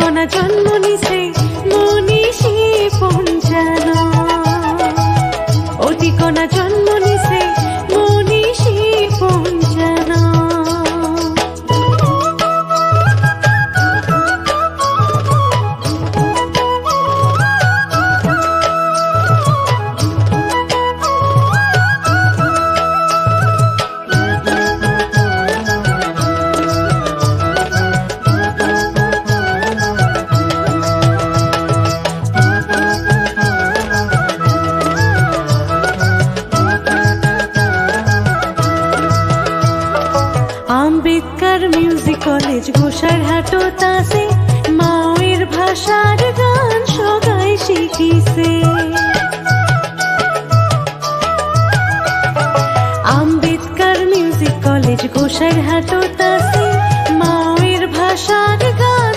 కొన జన్మనిసే কলেজ গোসার হাটো তাসে ভাষার গান সবাই শিখিছে। আম্বেদকর মিউজিক কলেজ গোসার হাটো তাসে মাওয়ের ভাষার গান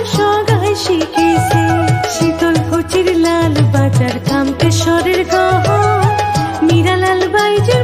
শীতল লাল বাজার কামতেশ্বরের গহ মীরালাল বাইজের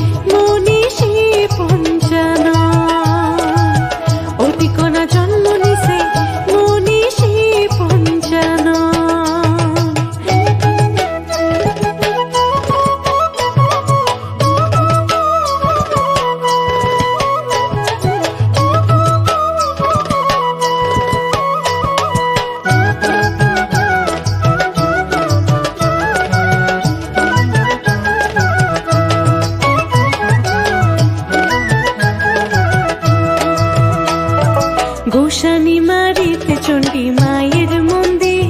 গোসানি মারিতে চণ্ডী মায়ের মন্দির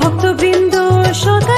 ভক্তবৃন্দ সদাই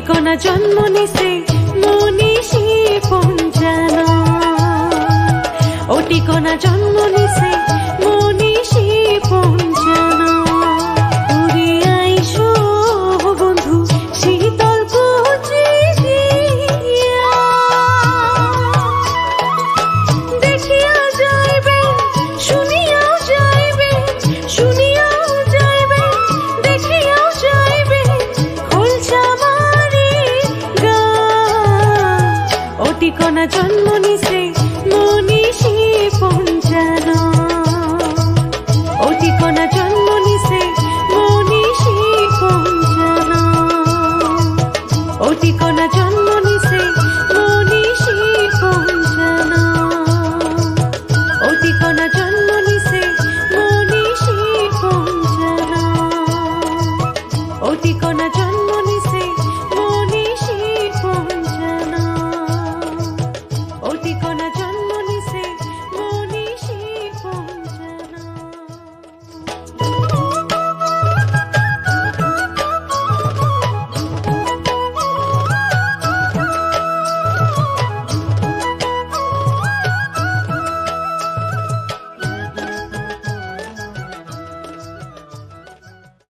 কণা জন্ম নিছে মনীষী পঞ্চানা অতি কণা অতি কণা জন্ম নিছে মনীষী পঞ্চানা অতি কণা